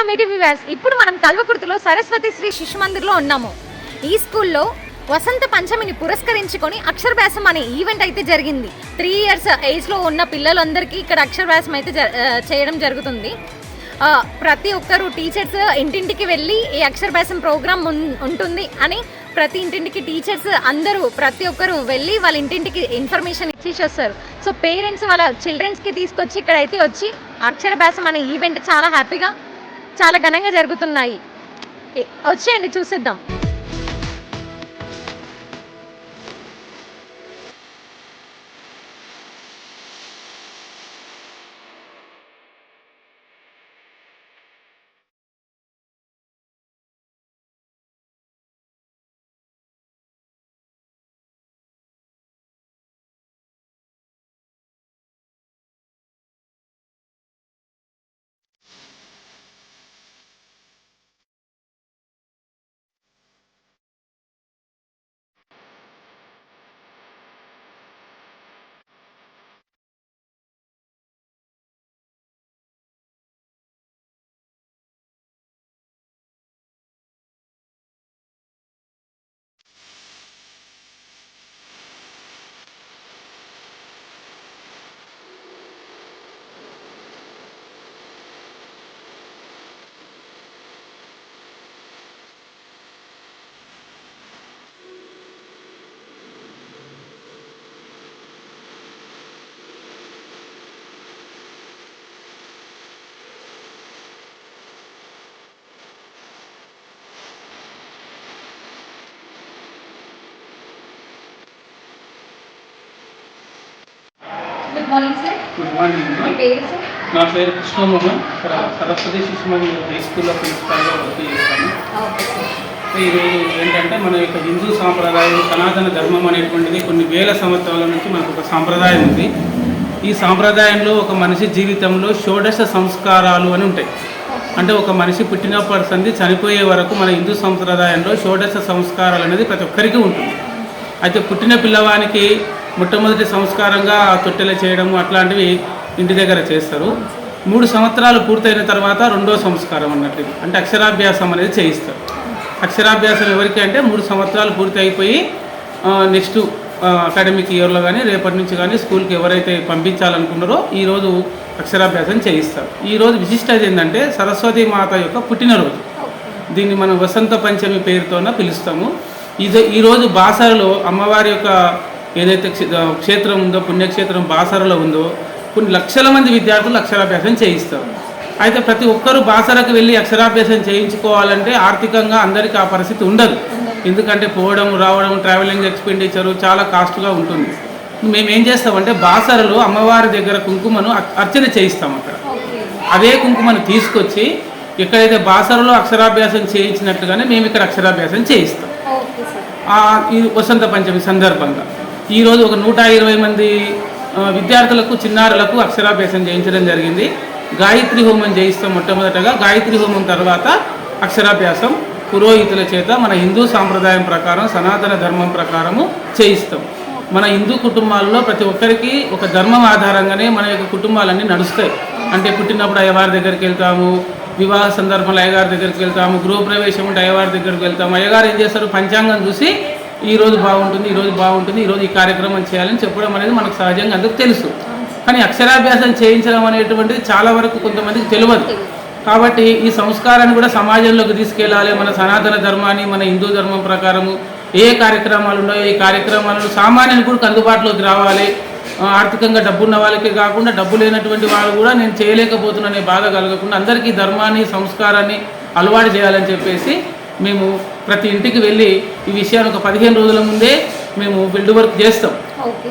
Hello ఇప్పుడు మనం కల్వకుర్తిలో సరస్వతి శ్రీ శిశు మందిర్లో ఉన్నాము. ఈ స్కూల్లో వసంత పంచమిని పురస్కరించుకొని అక్షరభ్యాసం అనే ఈవెంట్ అయితే జరిగింది. త్రీ ఇయర్స్ ఏజ్లో ఉన్న పిల్లలందరికీ ఇక్కడ అక్షరభ్యాసం అయితే జ- చేయడం జరుగుతుంది. ప్రతి ఒక్కరు టీచర్స్ ఇంటింటికి వెళ్ళి ఈ అక్షరభ్యాసం ప్రోగ్రామ్ ఉంటుంది అని ప్రతి ఇంటింటికి టీచర్స్ అందరూ ప్రతి ఒక్కరు వెళ్ళి వాళ్ళ ఇంటింటికి ఇన్ఫర్మేషన్ ఇచ్చేసి వస్తారు. సో పేరెంట్స్ వాళ్ళ చిల్డ్రన్స్కి తీసుకొచ్చి ఇక్కడైతే వచ్చి అక్షరభ్యాసం అనే ఈవెంట్ చాలా హ్యాపీగా చాలా ఘనంగా జరుగుతున్నాయి. వచ్చేయండి చూసిద్దాం. Good morning sir. Good morning మీ పేరు సార్? నా పేరు కృష్ణమోహన్ ఇక్కడ సరస్వతి శిశు మందిర్ హై స్కూల్లో ప్రిన్సిపాల్గా వర్క్ చేస్తాను. ఈరోజు ఏంటంటే మన యొక్క హిందూ సాంప్రదాయం సనాతన ధర్మం అనేటువంటిది కొన్ని వేల సంవత్సరాల నుంచి మనకు ఒక సాంప్రదాయం ఉంది. ఈ సాంప్రదాయంలో ఒక మనిషి జీవితంలో షోడశ సంస్కారాలు అని ఉంటాయి. అంటే ఒక మనిషి పుట్టినప్పటి సంది చనిపోయే వరకు మన హిందూ సంప్రదాయంలో షోడశ సంస్కారాలు అనేది ప్రతి ఒక్కరికి ఉంటుంది. అయితే పుట్టిన పిల్లవానికి మొట్టమొదటి సంస్కారంగా తొట్టెలు చేయడము అట్లాంటివి ఇంటి దగ్గర చేస్తారు. మూడు సంవత్సరాలు పూర్తయిన తర్వాత రెండో సంస్కారం అన్నట్టు అంటే అక్షరాభ్యాసం అనేది చేయిస్తారు. అక్షరాభ్యాసం ఎవరికి అంటే మూడు సంవత్సరాలు పూర్తి అయిపోయి నెక్స్ట్ అకాడమిక్ ఇయర్లో కానీ రేపటి నుంచి కానీ స్కూల్కి ఎవరైతే పంపించాలనుకున్నారో ఈరోజు అక్షరాభ్యాసం చేయిస్తారు. ఈరోజు విశిష్టత ఏంటంటే సరస్వతి మాత యొక్క పుట్టినరోజు. దీన్ని మనం వసంత పంచమి పేరుతోన పిలుస్తాము. ఇది ఈరోజు బాసరలో అమ్మవారి యొక్క ఏదైతే క్షే- క్షేత్రం ఉందో పుణ్యక్షేత్రం బాసరలో ఉందో కొన్ని లక్షల మంది విద్యార్థులు అక్షరాభ్యాసం చేయిస్తారు. అయితే ప్రతి ఒక్కరూ బాసరకు వెళ్ళి అక్షరాభ్యాసం చేయించుకోవాలంటే ఆర్థికంగా అందరికీ ఆ పరిస్థితి ఉండదు. ఎందుకంటే పోవడం రావడం ట్రావెలింగ్ ఎక్స్పెండిచరు చాలా కాస్ట్గా ఉంటుంది. మేము ఏం చేస్తామంటే బాసరలో అమ్మవారి దగ్గర కుంకుమను అర్- అర్చన చేయిస్తాం అక్కడ. అదే కుంకుమను తీసుకొచ్చి ఎక్కడైతే బాసరలో అక్షరాభ్యాసం చేయించినట్లుగానే మేము ఇక్కడ అక్షరాభ్యాసం చేయిస్తాం. ఈ వసంత పంచమి సందర్భంగా. ఈరోజు ఒక నూట ఇరవై మంది విద్యార్థులకు చిన్నారులకు అక్షరాభ్యాసం చేయించడం జరిగింది. గాయత్రి హోమం చేయిస్తాం మొట్టమొదటగా. గాయత్రి హోమం తర్వాత అక్షరాభ్యాసం పురోహితుల చేత మన హిందూ సాంప్రదాయం ప్రకారం సనాతన ధర్మం ప్రకారము చేయిస్తాం. మన హిందూ కుటుంబాల్లో ప్రతి ఒక్కరికి ఒక ధర్మం ఆధారంగానే మన యొక్క కుటుంబాలన్నీ నడుస్తాయి. అంటే పుట్టినప్పుడు అయ్యవారి దగ్గరికి వెళ్తాము వివాహ సందర్భంలో అయ్యగారి దగ్గరికి వెళ్తాము గృహప్రవేశం ఉంటే అయ్యవారి దగ్గరికి వెళ్తాము. అయ్యగారు ఏం చేస్తారు? పంచాంగం చూసి ఈ రోజు బాగుంటుంది ఈ రోజు బాగుంటుంది ఈ రోజు ఈ కార్యక్రమం చేయాలని చెప్పడం అనేది మనకు సహజంగా అందరికి తెలుసు. కానీ అక్షరాభ్యాసం చేయించడం అనేటువంటిది చాలా వరకు కొంతమందికి తెలియదు. కాబట్టి ఈ సంస్కారాన్ని కూడా సమాజంలోకి తీసుకెళ్ళాలి. మన సనాతన ధర్మాన్ని మన హిందూ ధర్మం ప్రకారము ఏ కార్యక్రమాలు ఉన్నాయో ఈ కార్యక్రమాలను సామాన్యులు కూడా అందుబాటులోకి రావాలి. ఆర్థికంగా డబ్బున్న వాళ్ళకే కాకుండా డబ్బు లేనటువంటి వాళ్ళు కూడా నేను చేయలేకపోతున్నానే బాధ కలగకుండా అందరికీ ధర్మాన్ని సంస్కారాన్ని అలవాటు చేయాలని చెప్పేసి మేము ప్రతి ఇంటికి వెళ్ళి ఈ విషయాన్ని ఒక పదిహేను రోజుల ముందే మేము ఫీల్డ్ వర్క్ చేస్తాం.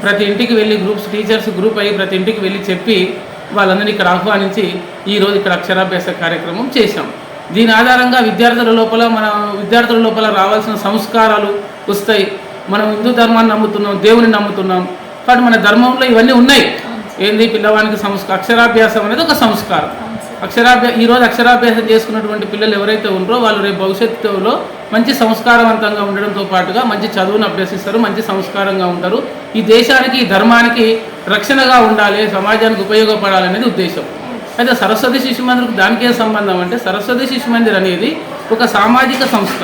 ప్రతి ఇంటికి వెళ్ళి గ్రూప్స్ టీచర్స్ గ్రూప్ అయ్యి ప్రతి ఇంటికి వెళ్ళి చెప్పి వాళ్ళందరినీ ఇక్కడ ఆహ్వానించి ఈ రోజు ఇక్కడ అక్షరాభ్యాస కార్యక్రమం చేశాం. దీని ఆధారంగా విద్యార్థుల లోపల మన విద్యార్థుల లోపల రావాల్సిన సంస్కారాలు వస్తాయి. మనం హిందూ ధర్మాన్ని నమ్ముతున్నాం దేవుని నమ్ముతున్నాం. కాబట్టి మన ధర్మంలో ఇవన్నీ ఉన్నాయి. ఏంది? పిల్లవానికి సంస్క అక్షరాభ్యాసం అనేది ఒక సంస్కారం. అక్షరాభ్యా ఈరోజు అక్షరాభ్యాసం చేసుకున్నటువంటి పిల్లలు ఎవరైతే ఉన్నారో వాళ్ళు రేపు భవిష్యత్తులో మంచి సంస్కారవంతంగా ఉండడంతో పాటుగా మంచి చదువును అభ్యసిస్తారు మంచి సంస్కారంగా ఉంటారు. ఈ దేశానికి ఈ ధర్మానికి రక్షణగా ఉండాలి సమాజానికి ఉపయోగపడాలనేది ఉద్దేశం. అయితే సరస్వతి శిశు మందిర్కి దానికి ఏం సంబంధం అంటే సరస్వతి శిశు మందిర్ అనేది ఒక సామాజిక సంస్థ.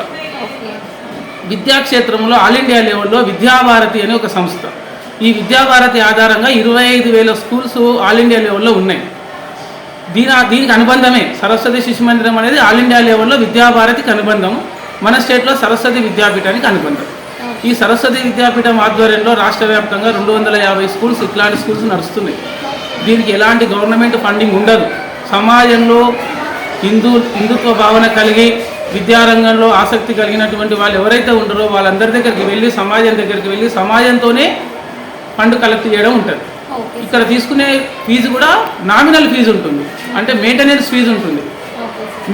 విద్యాక్షేత్రంలో ఆల్ ఇండియా లెవెల్లో విద్యాభారతి అనే ఒక సంస్థ. ఈ విద్యాభారతి ఆధారంగా ఇరవై ఐదు వేల స్కూల్స్ ఆల్ ఇండియా లెవెల్లో ఉన్నాయి. దీని దీనికి అనుబంధమే. సరస్వతి శిశు మందిరం అనేది ఆల్ ఇండియా లెవెల్లో విద్యాభారతికి అనుబంధం మన స్టేట్లో సరస్వతి విద్యాపీఠానికి అనుబంధం. ఈ సరస్వతి విద్యాపీఠం ఆధ్వర్యంలో రాష్ట్ర వ్యాప్తంగా రెండు వందల యాభై స్కూల్స్ ఇట్లాంటి స్కూల్స్ నడుస్తున్నాయి. దీనికి ఎలాంటి గవర్నమెంట్ ఫండింగ్ ఉండదు. సమాజంలో హిందూ హిందుత్వ భావన కలిగి విద్యారంగంలో ఆసక్తి కలిగినటువంటి వాళ్ళు ఎవరైతే ఉంటారో వాళ్ళందరి దగ్గరికి వెళ్ళి సమాజం దగ్గరికి వెళ్ళి సమాజంతోనే ఫండ్ కలెక్ట్ చేయడం ఉంటుంది. ఇక్కడ తీసుకునే ఫీజు కూడా నామినల్ ఫీజు ఉంటుంది. అంటే మెయింటెనెన్స్ ఫీజు ఉంటుంది.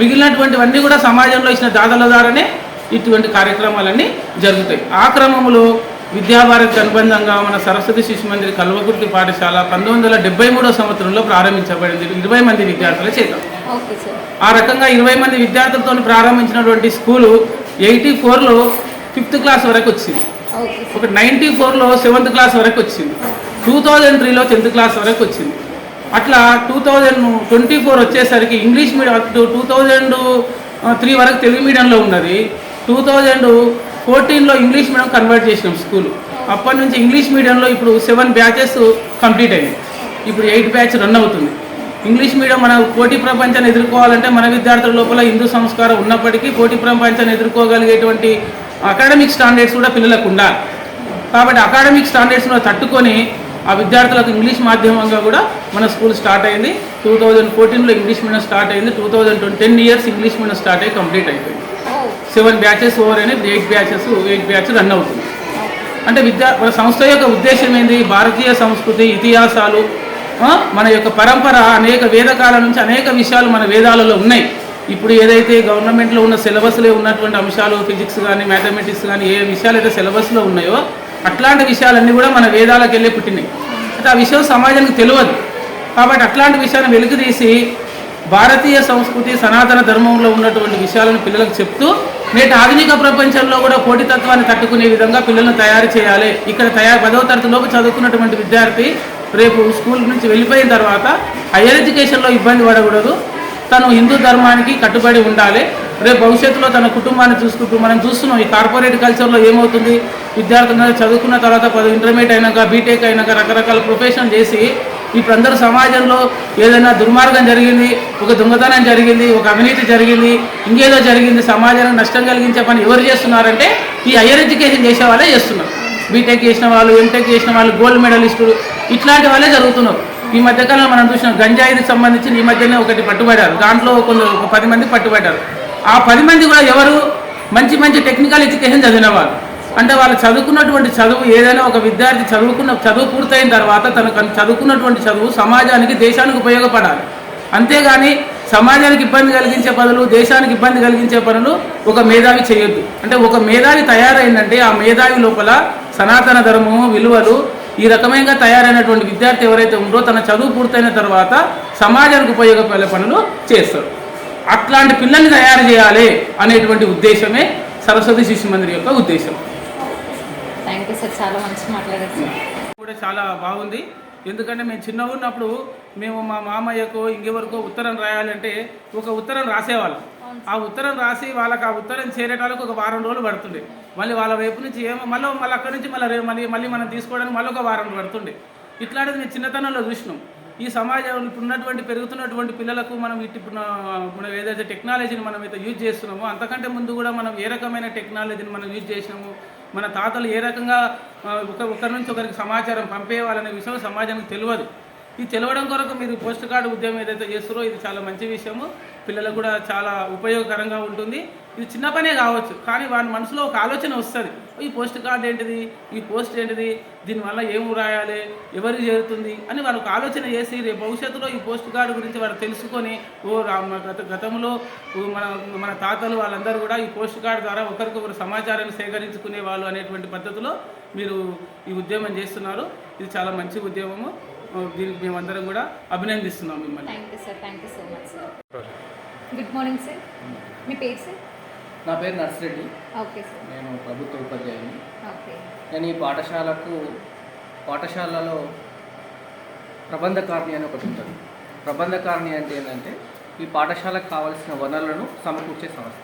మిగిలినటువంటివన్నీ కూడా సమాజంలో ఇచ్చిన దాతల ద్వారానే ఇటువంటి కార్యక్రమాలన్నీ జరుగుతాయి. ఆ క్రమంలో విద్యాభారతి అనుబంధంగా మన సరస్వతి శిశు మందిర్ కల్వకుర్తి పాఠశాల పంతొమ్మిది వందల డెబ్బై మూడో సంవత్సరంలో ప్రారంభించబడింది. ఇరవై మంది విద్యార్థుల చేత. ఆ రకంగా ఇరవై మంది విద్యార్థులతో ప్రారంభించినటువంటి స్కూలు ఎయిటీ ఫోర్లో ఫిఫ్త్ క్లాస్ వరకు వచ్చింది. ఒక నైంటీ ఫోర్లో సెవెంత్ క్లాస్ వరకు వచ్చింది. టూ థౌజండ్ త్రీలో టెన్త్ క్లాస్ వరకు వచ్చింది. అట్లా టూ థౌజండ్ ట్వంటీ ఫోర్ వచ్చేసరికి English medium two thousand three వరకు తెలుగు మీడియంలో ఉన్నది. టూ థౌజండ్ ఫోర్టీన్లో ఇంగ్లీష్ మీడియం కన్వర్ట్ చేసినాం స్కూల్. అప్పటి నుంచి ఇంగ్లీష్ మీడియంలో ఇప్పుడు సెవెన్ బ్యాచెస్ కంప్లీట్ అయ్యాయి ఇప్పుడు ఎయిట్ బ్యాచ్ రన్ అవుతుంది. ఇంగ్లీష్ మీడియం మన పోటీ ప్రపంచాన్ని ఎదుర్కోవాలంటే మన విద్యార్థుల లోపల హిందూ సంస్కారం ఉన్నప్పటికీ పోటీ ప్రపంచాన్ని ఎదుర్కోగలిగేటువంటి అకాడమిక్ స్టాండర్డ్స్ కూడా పిల్లలకు ఉండాలి. కాబట్టి అకాడమిక్ స్టాండర్డ్స్ను తట్టుకొని ఆ విద్యార్థులకు ఇంగ్లీష్ మాధ్యమంగా కూడా మన స్కూల్ స్టార్ట్ అయింది. టూ థౌజండ్ ఫోర్టీన్లో ఇంగ్లీష్ మీడియం స్టార్ట్ అయింది. Two thousand ten years English medium start అయ్యి కంప్లీట్ అయిపోయింది. సెవెన్ బ్యాచెస్ ఓవర్ అయినాయి. Eight batches eight batch run అవుతుంది. అంటే విద్యా మన సంస్థ యొక్క ఉద్దేశం ఏంది? భారతీయ సంస్కృతి ఇతిహాసాలు మన యొక్క పరంపర అనేక వేదకాల నుంచి అనేక విషయాలు మన వేదాలలో ఉన్నాయి. ఇప్పుడు ఏదైతే గవర్నమెంట్లో ఉన్న సిలబస్లో ఉన్నటువంటి అంశాలు ఫిజిక్స్ కానీ మ్యాథమెటిక్స్ కానీ ఏ విషయాలు అయితే సిలబస్లో ఉన్నాయో అట్లాంటి విషయాలన్నీ కూడా మన వేదాలకు వెళ్ళి పుట్టినాయి అయితే ఆ విషయం సమాజానికి తెలియదు. కాబట్టి అట్లాంటి విషయాన్ని వెలికి తీసి భారతీయ సంస్కృతి సనాతన ధర్మంలో ఉన్నటువంటి విషయాలను పిల్లలకు చెప్తూ నేటి ఆధునిక ప్రపంచంలో కూడా పోటీతత్వాన్ని తట్టుకునే విధంగా పిల్లలను తయారు చేయాలి. ఇక్కడ తయారు పదవ తరగతిలోపు చదువుకున్నటువంటి విద్యార్థి రేపు స్కూల్ నుంచి వెళ్ళిపోయిన తర్వాత హయ్యర్ ఎడ్యుకేషన్లో ఇబ్బంది పడకూడదు. తను హిందూ ధర్మానికి కట్టుబడి ఉండాలి. రేపు భవిష్యత్తులో తన కుటుంబాన్ని చూసుకుంటూ మనం చూస్తున్నాం ఈ కార్పొరేట్ కల్చర్లో ఏమవుతుంది? విద్యార్థులు చదువుకున్న తర్వాత పది ఇంటర్మీడియట్ అయినాక బీటెక్ అయినాక రకరకాల ప్రొఫెషన్ చేసి ఇప్పుడు అందరూ సమాజంలో ఏదైనా దుర్మార్గం జరిగింది ఒక దొంగతనం జరిగింది ఒక అవినీతి జరిగింది ఇంకేదో జరిగింది సమాజానికి నష్టం కలిగించే పని ఎవరు చేస్తున్నారంటే ఈ హయ్యర్ ఎడ్యుకేషన్ చేసే వాళ్ళే చేస్తున్నారు. బీటెక్ చేసిన వాళ్ళు ఎంటెక్ చేసిన వాళ్ళు గోల్డ్ మెడలిస్టులు ఇట్లాంటి వాళ్ళే జరుగుతున్నారు. ఈ మధ్యకాలంలో మనం చూసినాం గంజాయికి సంబంధించి ఈ మధ్యనే ఒకటి పట్టుబడ్డారు. దాంట్లో కొందరు ఒక పది మంది పట్టుబడ్డారు. ఆ పది మంది కూడా ఎవరు మంచి మంచి టెక్నికల్ ఎడ్యుకేషన్ చదివిన వాళ్ళు. అంటే వాళ్ళు చదువుకున్నటువంటి చదువు ఏదైనా ఒక విద్యార్థి చదువుకున్న చదువు పూర్తయిన తర్వాత తను చదువుకున్నటువంటి చదువు సమాజానికి దేశానికి ఉపయోగపడాలి. అంతేగాని సమాజానికి ఇబ్బంది కలిగించే పనులు దేశానికి ఇబ్బంది కలిగించే పనులు ఒక మేధావి చేయొద్దు. అంటే ఒక మేధావి తయారైందంటే ఆ మేధావి లోపల సనాతన ధర్మము విలువలు ఈ రకమైన తయారైనటువంటి విద్యార్థి ఎవరైతే ఉందో తన చదువు పూర్తయిన తర్వాత సమాజానికి ఉపయోగపడే పనులు చేస్తారు. అట్లాంటి పిల్లల్ని తయారు చేయాలి అనేటువంటి ఉద్దేశమే సరస్వతి శిశు మందిర్ యొక్క ఉద్దేశం. థ్యాంక్ యూ సార్ చాలా మంచి మాట్లాడారు సార్ కూడా చాలా బాగుంది. ఎందుకంటే మేము చిన్న ఉన్నప్పుడు మేము మా మామయ్యకో ఇంకెవరికో ఉత్తరం రాయాలంటే ఒక ఉత్తరం రాసేవాళ్ళం. ఆ ఉత్తరం రాసి వాళ్ళకి ఆ ఉత్తరం చేరేటానికి ఒక వారం రోజులు పడుతుండే. మళ్ళీ వాళ్ళ వైపు నుంచి ఏమో మళ్ళీ మళ్ళీ అక్కడి నుంచి మళ్ళీ మళ్ళీ మళ్ళీ మనం తీసుకోవడానికి మళ్ళీ ఒక వారం పడుతుండే. ఇట్లాంటిది మేము చిన్నతనంలో చూసినాం. ఈ సమాజంలో ఇప్పుడు ఉన్నటువంటి పెరుగుతున్నటువంటి పిల్లలకు మనం ఇటు ఇప్పుడు మనం ఏదైతే టెక్నాలజీని మనం అయితే యూజ్ చేస్తున్నామో అంతకంటే ముందు కూడా మనం ఏ రకమైన టెక్నాలజీని మనం యూజ్ చేసినాము మన తాతలు ఏ రకంగా ఒక ఒకరి నుంచి ఒకరికి సమాచారం పంపేయాలనే విషయం సమాజానికి తెలియదు. ఇది తెలవడం కొరకు మీరు పోస్ట్ కార్డు ఉద్యమం ఏదైతే చేస్తారో ఇది చాలా మంచి విషయము. పిల్లలకు కూడా చాలా ఉపయోగకరంగా ఉంటుంది. ఇది చిన్న పనే కావచ్చు కానీ వాడి మనసులో ఒక ఆలోచన వస్తుంది. ఈ పోస్ట్ కార్డు ఏంటిది? ఈ పోస్ట్ ఏంటిది? దీనివల్ల ఏం రాయాలి ఎవరికి చేరుతుంది? అని వాళ్ళకు ఒక ఆలోచన చేసి రేపు భవిష్యత్తులో ఈ పోస్ట్ కార్డు గురించి వారు తెలుసుకొని ఓ రా- గత గతంలో మన మన తాతలు వాళ్ళందరూ కూడా ఈ పోస్ట్ కార్డు ద్వారా ఒకరికొకరు సమాచారాన్ని సేకరించుకునే వాళ్ళు అనేటువంటి పద్ధతిలో మీరు ఈ ఉద్యమం చేస్తున్నారు. ఇది చాలా మంచి ఉద్యమము. దీనికి మేమందరం కూడా అభినందిస్తున్నాం మిమ్మల్ని. Thank you sir. Thank you so much sir. Good morning sir. మీ పేరు సార్? నా పేరు నర్సిరెడ్డి. Okay sir. నేను ప్రభుత్వ ఉపాధ్యాయుని. ఓకే. నేను ఈ పాఠశాలకు పాఠశాలలో ప్రబంధకారిణి అని ఒకటి ఉంటుంది. ప్రబంధకారిణి అంటే ఏంటంటే ఈ పాఠశాలకు కావాల్సిన వనరులను సమకూర్చే సంస్థ.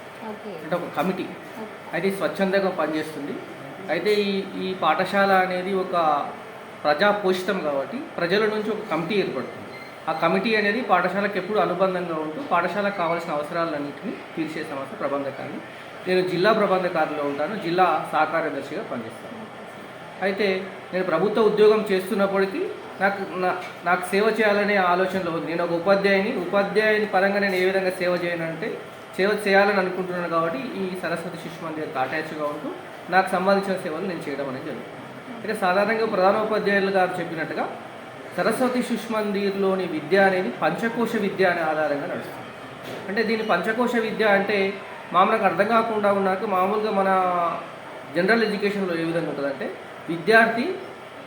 అంటే ఒక కమిటీ. అయితే స్వచ్ఛందంగా పనిచేస్తుంది. అయితే ఈ ఈ పాఠశాల అనేది ఒక ప్రజా పోషితం కాబట్టి ప్రజల నుంచి ఒక కమిటీ ఏర్పడుతుంది. ఆ కమిటీ అనేది పాఠశాలకు ఎప్పుడు అనుబంధంగా ఉంటూ పాఠశాలకు కావాల్సిన అవసరాలన్నింటినీ తీర్చే సంస్థ ప్రబంధకాన్ని నేను జిల్లా ప్రబంధకారులో ఉంటాను జిల్లా సహకార్యదర్శిగా పనిచేస్తాను. అయితే నేను ప్రభుత్వ ఉద్యోగం చేస్తున్నప్పటికీ నాకు నా- నాకు సేవ చేయాలనే ఆలోచనలో ఉంది. నేను ఒక ఉపాధ్యాయుని ఉపాధ్యాయుని పరంగా నేను ఏ విధంగా సేవ చేయనంటే సేవ చేయాలని అనుకుంటున్నాను కాబట్టి ఈ సరస్వతి శిశు మందిర్ అటాచ్గా ఉంటూ నాకు సంబంధించిన సేవలు నేను చేయడం అనేది జరుగుతుంది. అయితే సాధారణంగా ప్రధానోపాధ్యాయులు గారు చెప్పినట్టుగా సరస్వతి శిశు మందిర్లోని విద్య అనేది పంచకోశ విద్య అనే ఆధారంగా నడుస్తుంది. అంటే దీని పంచకోశ విద్య అంటే మామూలుగా అర్థం కాకుండా ఉన్నాక మామూలుగా మన జనరల్ ఎడ్యుకేషన్లో ఏ విధంగా ఉంటుందంటే విద్యార్థి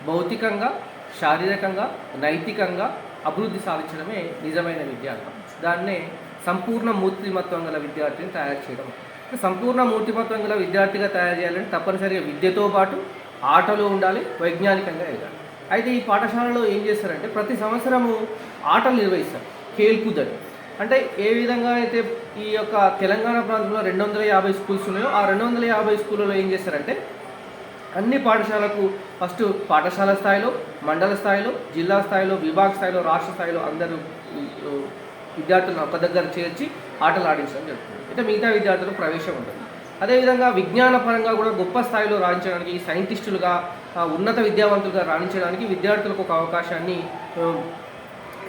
భౌతికంగా శారీరకంగా నైతికంగా అభివృద్ధి సాధించడమే నిజమైన విద్య అంటాం. దాన్నే సంపూర్ణ మూర్తిమత్వం గల విద్యార్థిని తయారు చేయడం. సంపూర్ణ మూర్తిమత్వం గల విద్యార్థిగా తయారు చేయాలంటే తప్పనిసరిగా విద్యతో పాటు ఆటలు ఉండాలి వైజ్ఞానికంగా ఎదగాలి. అయితే ఈ పాఠశాలలో ఏం చేస్తారంటే ప్రతి సంవత్సరము ఆటలు నిర్వహిస్తారు. కేల్కుదని అంటే ఏ విధంగా అయితే ఈ యొక్క తెలంగాణ ప్రాంతంలో రెండు వందల యాభై స్కూల్స్ ఉన్నాయో ఆ రెండు వందల యాభై స్కూళ్ళలో ఏం చేస్తారంటే అన్ని పాఠశాలకు ఫస్ట్ పాఠశాల స్థాయిలో మండల స్థాయిలో జిల్లా స్థాయిలో విభాగ స్థాయిలో రాష్ట్ర స్థాయిలో అందరూ విద్యార్థులను ఒక దగ్గర చేర్చి ఆటలు ఆడించడం జరుగుతుంది. అయితే మిగతా విద్యార్థులకు ప్రవేశం ఉంటుంది అదేవిధంగా విజ్ఞానపరంగా కూడా గొప్ప స్థాయిలో రాణించడానికి సైంటిస్టులుగా ఉన్నత విద్యావంతులుగా రాణించడానికి విద్యార్థులకు ఒక అవకాశాన్ని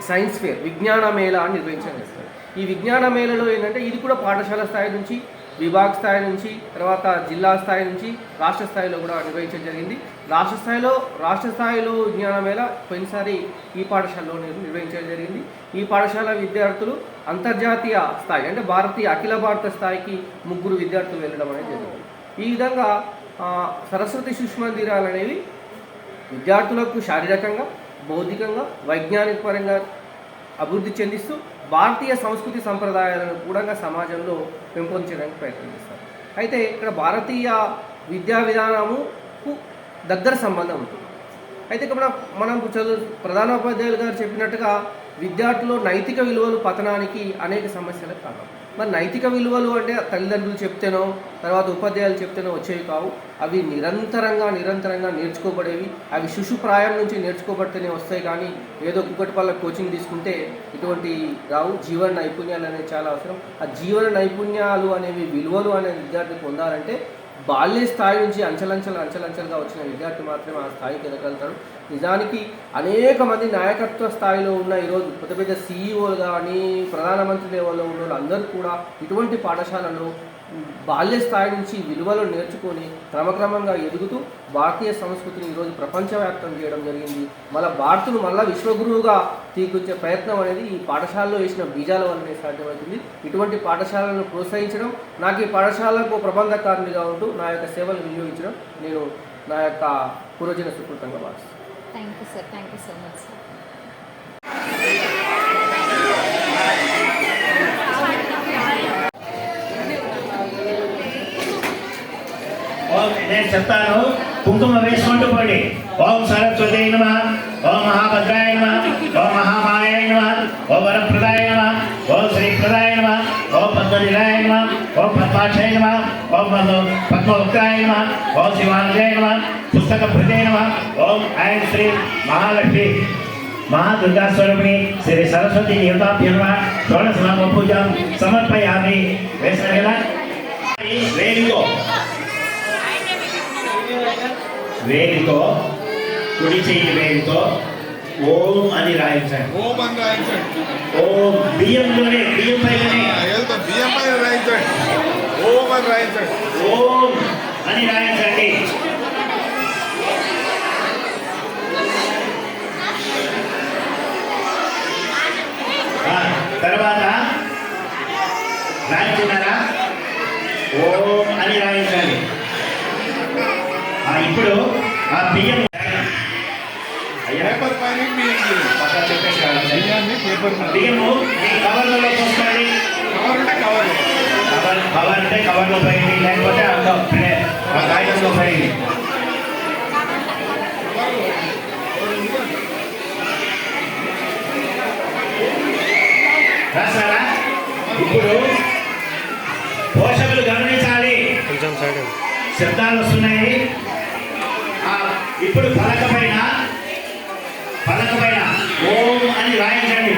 సైన్స్ ఫేర్ విజ్ఞాన మేళ అని నిర్వహించడం. చేస్తారు ఈ విజ్ఞాన మేళలో ఏంటంటే ఇది కూడా పాఠశాల స్థాయి నుంచి విభాగ స్థాయి నుంచి తర్వాత జిల్లా స్థాయి నుంచి రాష్ట్ర స్థాయిలో కూడా నిర్వహించడం జరిగింది. రాష్ట్ర స్థాయిలో రాష్ట్ర స్థాయిలో విజ్ఞాన మేళ పోయినసారి ఈ పాఠశాలలో నిర్వహించడం జరిగింది. ఈ పాఠశాల విద్యార్థులు అంతర్జాతీయ స్థాయి అంటే భారతీయ అఖిల భారత స్థాయికి ముగ్గురు విద్యార్థులు వెళ్ళడం అనేది జరిగింది. ఈ విధంగా సరస్వతి సుష్మందిరాలు మందిరాలు అనేవి విద్యార్థులకు శారీరకంగా భౌతికంగా వైజ్ఞానిక పరంగా అభివృద్ధి చెందిస్తూ భారతీయ సంస్కృతి సంప్రదాయాలను కూడా సమాజంలో పెంపొందించడానికి ప్రయత్నిస్తారు అయితే ఇక్కడ భారతీయ విద్యా విధానముకు దగ్గర సంబంధం ఉంటుంది. అయితే ఇక్కడ మనం చదువు ప్రధానోపాధ్యాయులు గారు చెప్పినట్టుగా విద్యార్థుల్లో నైతిక విలువలు పతనానికి అనేక సమస్యలకు కారణం. మరి నైతిక విలువలు అంటే తల్లిదండ్రులు చెప్తేనో తర్వాత ఉపాధ్యాయులు చెప్తేనో వచ్చేవి కావు. అవి నిరంతరంగా నిరంతరంగా నేర్చుకోబడేవి. అవి శిశు ప్రాయం నుంచి నేర్చుకోబడితేనే వస్తాయి కానీ ఏదో కుక్కటిపల్ల కోచింగ్ తీసుకుంటే ఇటువంటి రావు. జీవన నైపుణ్యాలు అనేవి చాలా అవసరం. ఆ జీవన నైపుణ్యాలు అనేవి విలువలు అనే విద్యార్థి పొందాలంటే బాల్య స్థాయి నుంచి అంచెలంచెలు అంచలంచలుగా వచ్చిన విద్యార్థి మాత్రమే ఆ స్థాయికి ఎదగలుగుతాడు నిజానికి అనేక మంది నాయకత్వ స్థాయిలో ఉన్న ఈరోజు పెద్ద పెద్ద సీఈఓలు కానీ ప్రధానమంత్రి లెవెల్లో ఉన్న వాళ్ళు అందరూ కూడా ఇటువంటి పాఠశాలలో బాల్య స్థాయి నుంచి విలువలు నేర్చుకొని క్రమక్రమంగా ఎదుగుతూ భారతీయ సంస్కృతిని ఈరోజు ప్రపంచవ్యాప్తం చేయడం జరిగింది. మళ్ళీ భారతులు మళ్ళీ విశ్వగురువుగా తీకొచ్చే ప్రయత్నం అనేది ఈ పాఠశాలలో వేసిన బీజాల వల్లనే సాధ్యమవుతుంది. ఇటువంటి పాఠశాలను ప్రోత్సహించడం నాకు ఈ పాఠశాలకు ప్రబంధకారునిగా ఉంటూ నా యొక్క సేవలు వినియోగించడం నేను నా యొక్క పూర్వజన సుకృతంగా భావిస్తాను thank you sir thank you so much sir నేను చెప్తాను. కుంకుమ వేసుకుంటూ పోండి. ఓం సరస్వతి నమ ఓం మహాభద్రాయ నమ ఓం మహామాయ నమ ఓం వరప్రదాయ నమ ఓ శ్రీప్రదాయ నమ ఓం పద్మనిరాయ నమ ఓం పద్మాక్షయ నమ ఓం పద్మ నమ ఓం శివానందాయ నమ పుస్తక భృతే నమ ఓం ఐం శ్రీ మహాలక్ష్మి మహాదుర్గా స్వరూపిణి శ్రీ సరస్వతి దేవతాభ్యమ షోడశనామ పూజ సమర్పయామి. వేసిన కదా? వేదికో వేలితో కుడి చెయ్యి వేలితో ఓం అని రాయించండి ఓం అని రాయించండి. ఓం బియ్యంలోనే బియ్యం ఏదో బియ్యం పైన రాయించండి. ఓం అని రాయించండి. ఓం అని రాయించండి. తర్వాత రాయించున్నారా? ఓం అని రాయించండి ఇప్పుడు ఆ బియ్యం పేపర్ పైన బియ్యాన్ని పేపర్ బియ్యము మీ కవర్లలో పోసుకోండి. కవర్ ఉంటే కవర్. కవర్ కవర్ అంటే కవర్లో పోయింది లేకపోతే ఆ కాగితంలో పోయింది రాసారా ఇప్పుడు పోషకులు గమనించాలి. శబ్దాలు వస్తున్నాయి. ఇప్పుడు పలక పైన ఓం అని రాయించండి.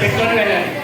పెట్టుకొని వెళ్ళాలి